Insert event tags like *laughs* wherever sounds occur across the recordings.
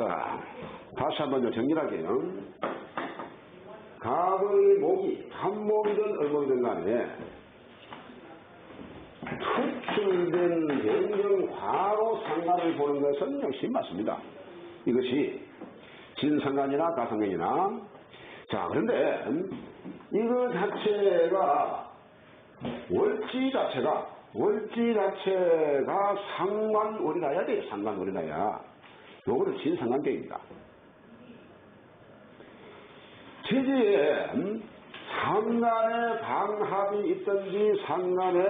자, 다시 한번 정리할게요. 갑의 목이 한목이든 을목이든 간에 특출된 변경 과로 상관을 보는 것은 역시 맞습니다. 이것이 진상관이나 가상관이나 자 그런데 이거 자체가 월지 자체가 월지 자체가 상관월이라야 돼요. 상관월이라야. 요거는 진상관계입니다. 체제에 음, 상간에 방합이 있든지 상간에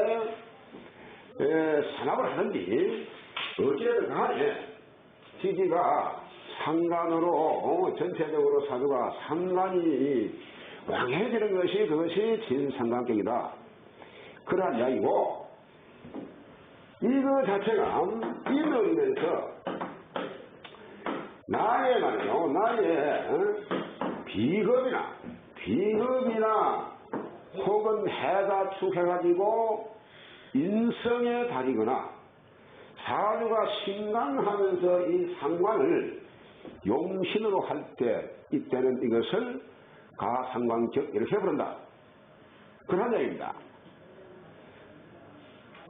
에, 산업을 하든지 어찌되든 간에 지지가 상간으로 어, 전체적으로 사주가 상간이 왕해지는 것이 그것이 진상관격이다. 그러한 이야기고 이거 자체가 이면면서 나의 말이요 나의 어? 비겁이나 비겁이나 혹은 해가 축해가지고 인성에 다리거나 사주가 신강하면서 이 상관을 용신으로 할 때 이때는 이것을 가상관격 이렇게 해버린다. 그런 얘기입니다.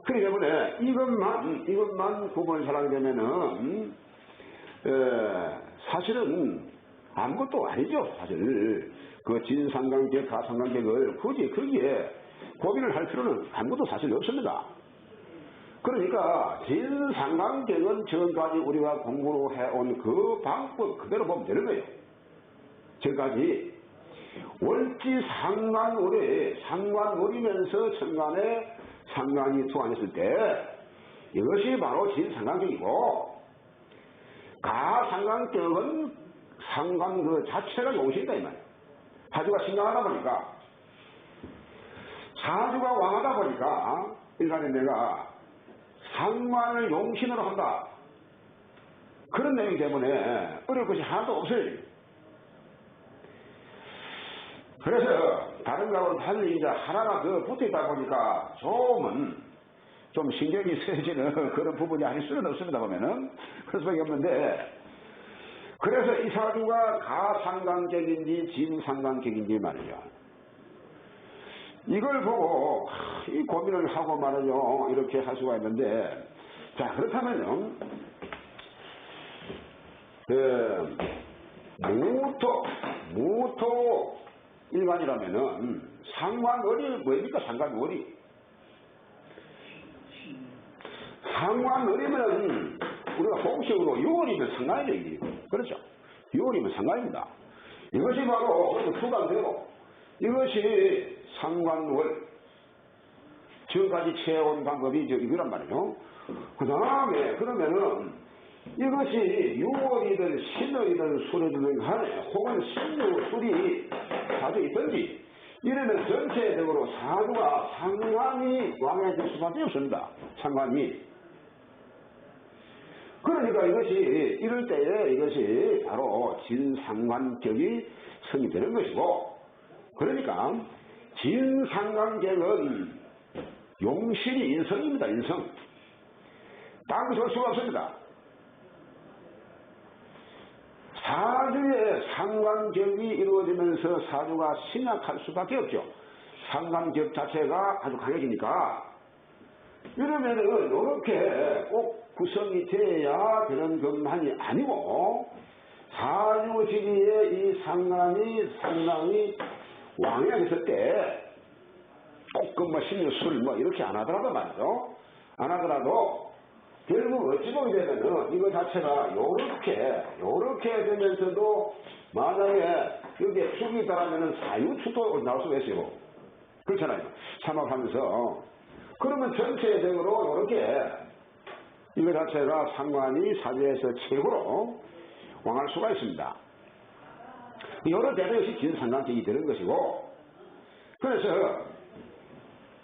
그렇기 때문에 이것만 이것만 구분을 잘하게 되면은 에, 사실은 아무것도 아니죠. 사실 그 진상관계 가상관계를 굳이 거기에 고민을 할 필요는 아무것도 사실 없습니다. 그러니까 진상관계는 지금까지 우리가 공부로 해온 그 방법 그대로 보면 되는 거예요. 지금까지 월지 상관월에 상관월이면서 천간에 상관이 투안했을 때 이것이 바로 진상관격이고 가상관격은 상관 그 자체가 용신이다 이 말이에요. 사주가 신강하다 보니까 사주가 왕하다 보니까 인간의 내가 상관을 용신으로 한다. 그런 내용 때문에 어려울 것이 하나도 없어요. 그래서 다른 거하고는 달리 이제 하나가 더 붙어 있다 보니까 조금은 좀 신경이 쓰여지는 *laughs* 그런 부분이 아닐 수는 없습니다 보면은 그럴 수밖에 없는데 그래서 이 사주가 가상관격인지 진상관격인지 말이죠. 이걸 보고 이 고민을 하고 말이죠. 이렇게 할 수가 있는데 자 그렇다면요. 그 무토 무토 일반이라면은 상관월이 뭡니까 상관월이 상관월이면은 우리가 공식으로 6월이면 상관이죠 이게 그렇죠 6월이면 상관입니다 이것이 바로 수관되고 이것이 상관월 지금까지 채워온 방법이 이거란 말이에요 그 다음에 그러면은 이것이 6월이든 신월이든 술이든 간에 혹은 신유 술이 사주 있든지 이러면 전체적으로 사주가 상관이 왕해질 수밖에 없습니다. 상관이. 그러니까 이것이 이럴 때에 이것이 바로 진상관격이 성립되는 것이고 그러니까 진상관격은 용신이 인성입니다. 인성. 딴 것을 수가 없습니다. 사주의 상관격이 이루어지면서 사주가 신약할 수밖에 없죠. 상관격 자체가 아주 강해지니까 이러면은 이렇게 꼭 구성이 돼야 되는 것만이 아니고 사주지리의 이 상관이 상당히 왕해있을 때 조금 뭐 신유술 뭐 이렇게 안 하더라도 말이죠. 안 하더라도 결국 어찌 보게 되면은 이거 자체가 요렇게 요렇게 되면서도 만약에 여기에 축이 있다라면은 사유축도 나올 수가 있어요. 그렇잖아요. 삼합하면서 그러면 전체적으로 요렇게 이거 자체가 상관이 사주에서 최고로 왕할 수가 있습니다. 여러 대로 역시 진상관격이 되는 것이고 그래서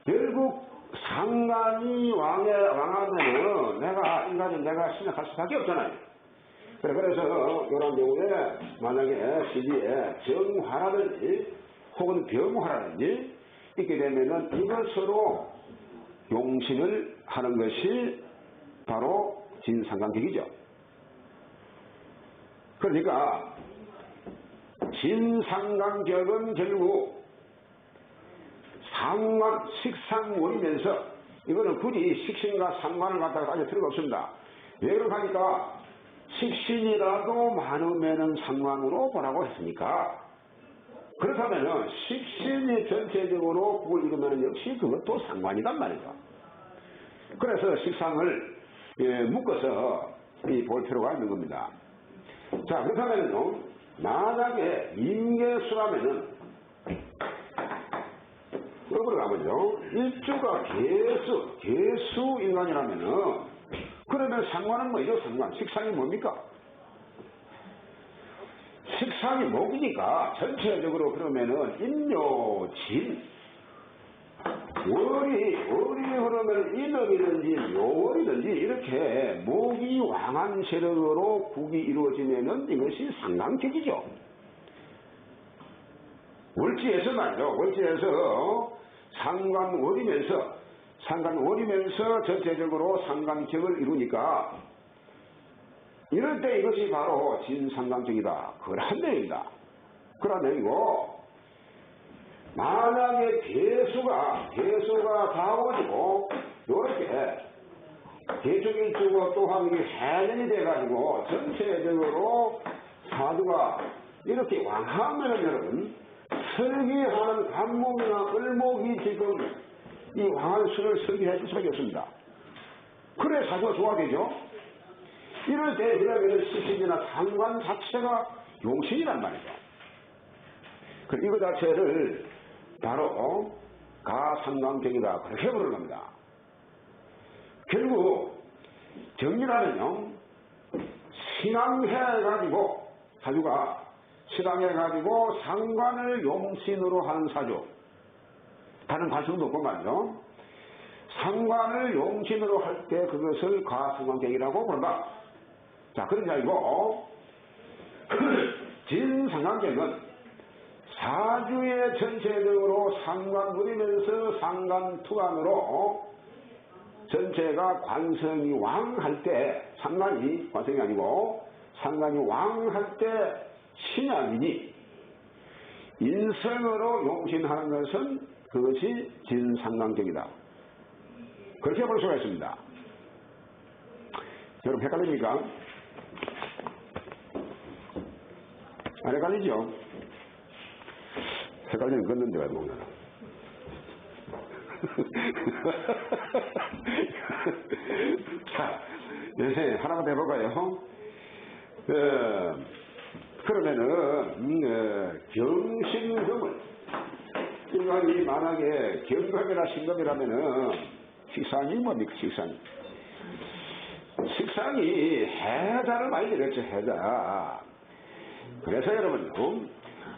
결국 상관이 왕에 왕하면은 내가 인간은 내가 신약할 수밖에 없잖아요. 그래, 그래서 이런 경우에 만약에 시기에 정화라든지 혹은 병화라든지 있게 되면은 이것으로 용신을 하는 것이 바로 진상관격이죠. 그러니까 진상강격은 결국 상관, 식상원이면서 이거는 굳이 식신과 상관을 갖다가 따질 필요가 없습니다. 왜 그러니까 식신이라도 많으면은 상관으로 보라고 했으니까 그렇다면은 식신이 전체적으로 국을 이루면 역시 그것도 상관이단 말이죠. 그래서 식상을 예, 묶어서 볼 필요가 있는 겁니다. 자 그렇다면요 만약에 임계수라면은 거꾸로 가보죠. 일주가 개수, 개수 인간이라면은 그러면 상관은 뭐죠? 상관. 식상이 뭡니까? 식상이 목이니까 전체적으로 그러면은 인묘진 월이 월이 그러면 인월이든지 요월이든지 이렇게 목이 왕한 세력으로 국이 이루어지면은 이것이 상강격이죠. 월지에서 말이죠. 월지에서 상관월이면서 상관월이면서 전체적으로 상관격을 이루니까 이럴 때 이것이 바로 진상관적이다. 그런 내용이다. 그런 내용이고 만약에 개수가 개수가 다워지고 요렇게 개쪽이 주고 또한 이게 해전이 돼가지고 전체적으로 사주가 이렇게 왕하면 여러분 설계하는 관목이나 을목이 지금 이 왕한 수를 설계해 줄 수밖에 없습니다. 그래 사주가 좋아되죠. 이럴 때 그러면 시신이나 상관 자체가 용신이란 말이죠. 그 이거 자체를 바로 가상관경이다 그렇게 부르는 겁니다. 결국 정리하면요 신앙해가지고 사주가 신앙해가지고 상관을 용신으로 하는 사주 다른 가수도 없고 말이죠. 상관을 용신으로 할 때 그것을 가상관경이라고 부른다. 자, 그런 게 아니고, 진상관계는 사주의 전체적으로 상관부리면서 상관 투관으로 전체가 관성이 왕할 때, 상관이 관성이 아니고, 상관이 왕할 때 신약이니, 인성으로 용신하는 것은 그것이 진상관격이다. 그렇게 볼 수가 있습니다. 여러분 헷갈립니까? 안 헷갈리죠? 헷갈리면 걷는데 왜 먹나? 자, 네, 하나만 해볼까요? 어, 그러면은, 음, 어, 경신금을, 인간이 만약에 경금이나 신금이라면은, 식상이 뭡니까, 식상이? 식상이 해자를 많이 들었죠, 해자. 그래서 여러분,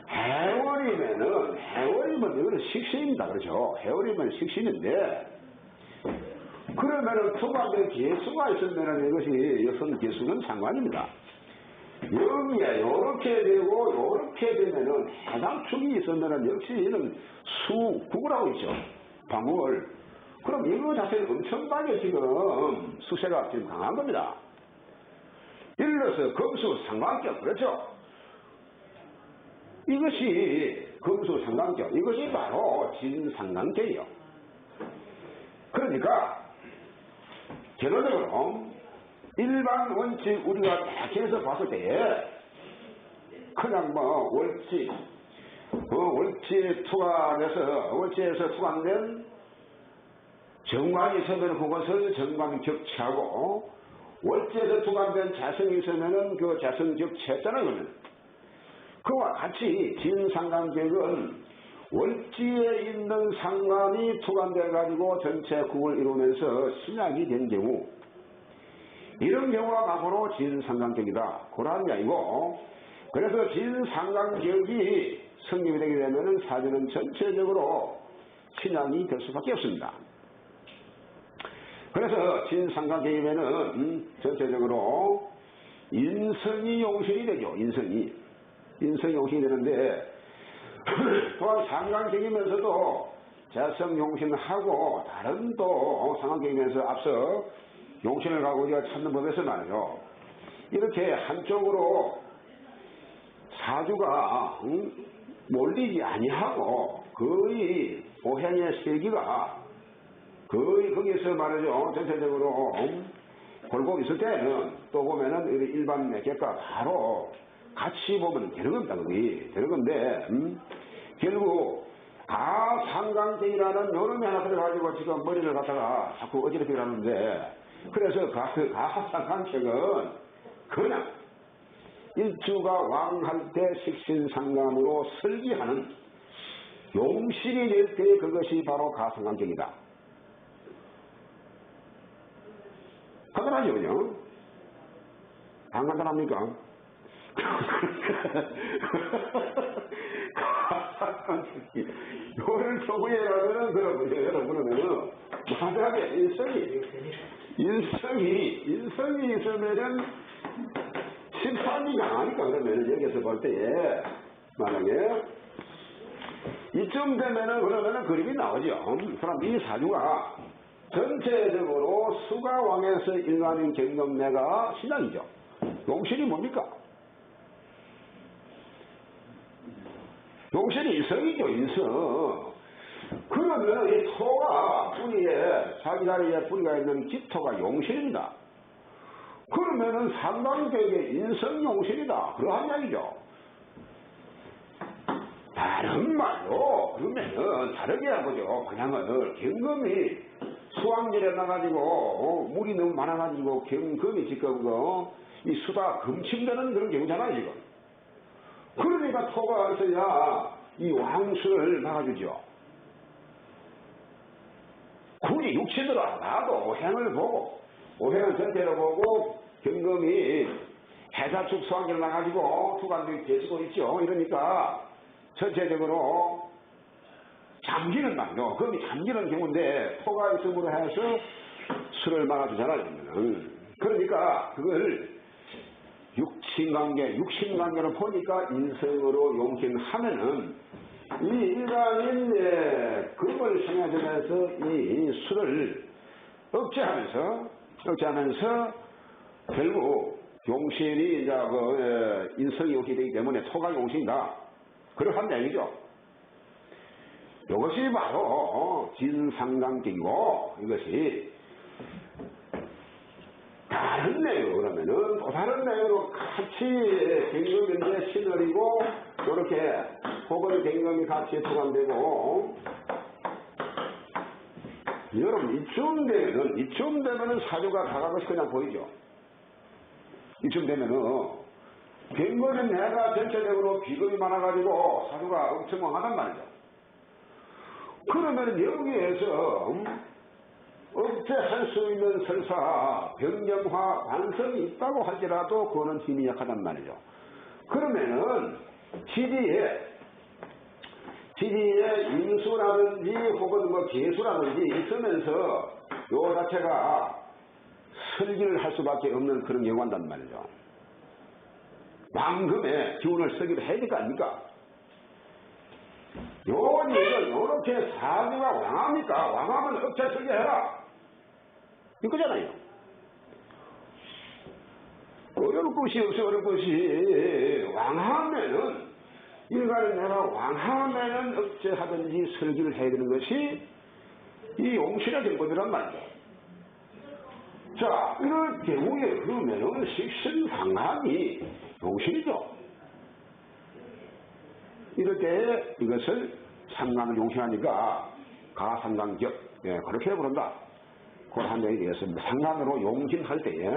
해월이면은, 해월이면 이거는 식신입니다. 그렇죠? 해월이면 식신인데, 그러면은 투과된 개수가 있으면은 이것이 여성 개수는 상관입니다. 여기에 요렇게 되고 요렇게 되면은 해당 축이 있으면은 역시 이는 수, 하고 있죠. 방국을. 그럼 이거 자체는 엄청나게 지금 수세가 지금 강한 겁니다. 일러서 금수 상관격, 그렇죠? 이것이 금수 상관격, 이것이 바로 진상관격이요. 그러니까, 결론적으로, 일반 원칙 우리가 딱 해서 봤을 때에, 그냥 뭐, 월지, 어, 월지에 투과돼서, 월지에서 투과된 정관이 있으면 그것을 정관 격체하고, 월지에서 투과된 자성이 있으면은 그 자성 격체했잖아요, 그와 같이 진상관격은 월지에 있는 상관이 투관돼 가지고 전체 국을 이루면서 신약이 된 경우 이런 경우가 바로 진상관격이다. 그러한 게 아니고 그래서 진상관격이 성립이 되게 되면 사주는 전체적으로 신약이 될 수밖에 없습니다. 그래서 음, 전체적으로 인성이 용신이 되죠. 인성이. 인성이 용신이 되는데 *clears throat* 또한 상관경이면서도 자성 용신하고 다른 또 상관경이면서 앞서 용신을 가고 우리가 찾는 법에서 말이요. 이렇게 한쪽으로 사주가 응? 몰리지 아니하고 거의 오행의 세기가 거의 거기서 말이죠 전체적으로 응? 골고 있을 때는 또 보면은 일반 매개가 바로 같이 보면 되는 겁니다 거기 되는 건데 음? 결국 가상강경이라는 요놈이 하나 들어가지고 지금 머리를 갖다가 자꾸 어지럽게 하는데 그래서 가, 그 가상강경은 그냥 일주가 왕할 때 식신상감으로 설기하는 용신이 될 때 그것이 바로 가상강경이다. 간단하죠, 그죠? 안 간단합니까? 요를 조구해라면은 그러면 여러분은 만약에 인성이 인성이 인성이 있으면은 13이 강하니까 그러면은 여기서 볼 때에 만약에 이쯤 되면은 그러면은 그림이 나오죠. 그럼 이 사주가 전체적으로 수가 왕에서 일반인 경검내가 신앙이죠. 용신이 뭡니까? 용신이 인성이죠, 인성. 그러면 이 토가 뿌리에, 자기 자리에 뿌리가 있는 기토가 용신입니다. 그러면은 상당격의 인성 용신이다. 그러한 이야기죠. 다른 말로, 그러면은 다르게 해보죠. 방향을. 경금이 수왕절에 나가지고, 어, 물이 너무 많아가지고, 경금이 지금, 어, 이 수다 금침되는 그런 경우잖아요, 지금. 그러니까 토가 있어야 이 왕수를 막아주죠. 굳이 육체들어 나도 오행을 보고 오행을 전체로 보고 경금이 해사축 수왕기를 나가지고 투관들이 계시고 있죠. 이러니까 전체적으로 잠기는 말이요. 금이 잠기는 경우인데 토가 있음으로 해서 술을 막아주잖아요. 그러니까 그걸 육신관계, 육신관계를 보니까 인성으로 용신하면은 이의 금을 생각하면서 이 술을 억제하면서 억제하면서 결국 용신이 이제 그 인성이 용신이 되기 때문에 토가 용신이다. 그러한 얘기죠. 이것이 바로 진상강경이고 이것이 다른 내용 그러면은 또 다른 내용으로 같이 경금인데 신을이고 이렇게 혹은 경금이 같이 투관되고 여러분 이쯤 되면은 이쯤 되면은 사주가 다가는 것이 그냥 보이죠. 이쯤 되면은 경금은 내가 전체적으로 비금이 많아가지고 사주가 엄청 망하단 말이죠. 그러면은 여기에서 음, 억제할 수 있는 설사, 변경화, 완성이 있다고 할지라도 그거는 힘이 약하단 말이죠. 그러면은 지리에 지리에 인수라든지 혹은 뭐 개수라든지 있으면서 요 자체가 설기를 할 수밖에 없는 그런 경우가 한단 말이죠. 왕금에 기운을 설기를 해야 될 거 아닙니까? 요 일을 요렇게 사주가 왕합니까? 왕하면 억제 설계해라. 이거잖아요. 어려울 것이 없어 어려울 것이 왕하면은 인간은 내가 왕하면은 억제하든지 설기를 해야 되는 것이 이 용신의 정법이란 말이죠. 자, 이럴 경우에 그러면은 식신 상함이 용신이죠. 이럴 때 이것을 상감을 용신하니까 가상강격 예, 그렇게 부른다. 그한 명이 되겠습니다. 상감으로 용신할 때에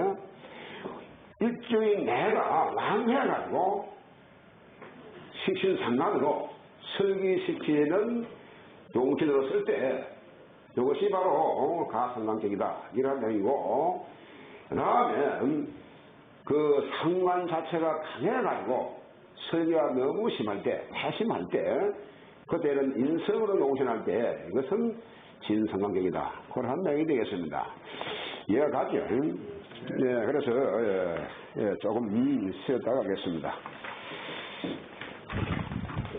일종의 내가 왕해가지고 식신상감으로 설기시키는 용신으로 쓸 때 이것이 바로 가상강격이다. 이런 내용이고 그 다음에 그 상관 자체가 강해가지고 설교가 너무 심할 때, 패심할 때, 그때는 인성으로 용신할 때, 이것은 진성관계이다. 그런 내용이 되겠습니다. 이해가죠? 네, 그래서, 예, 예, 조금, 음, 쉬었다 가겠습니다.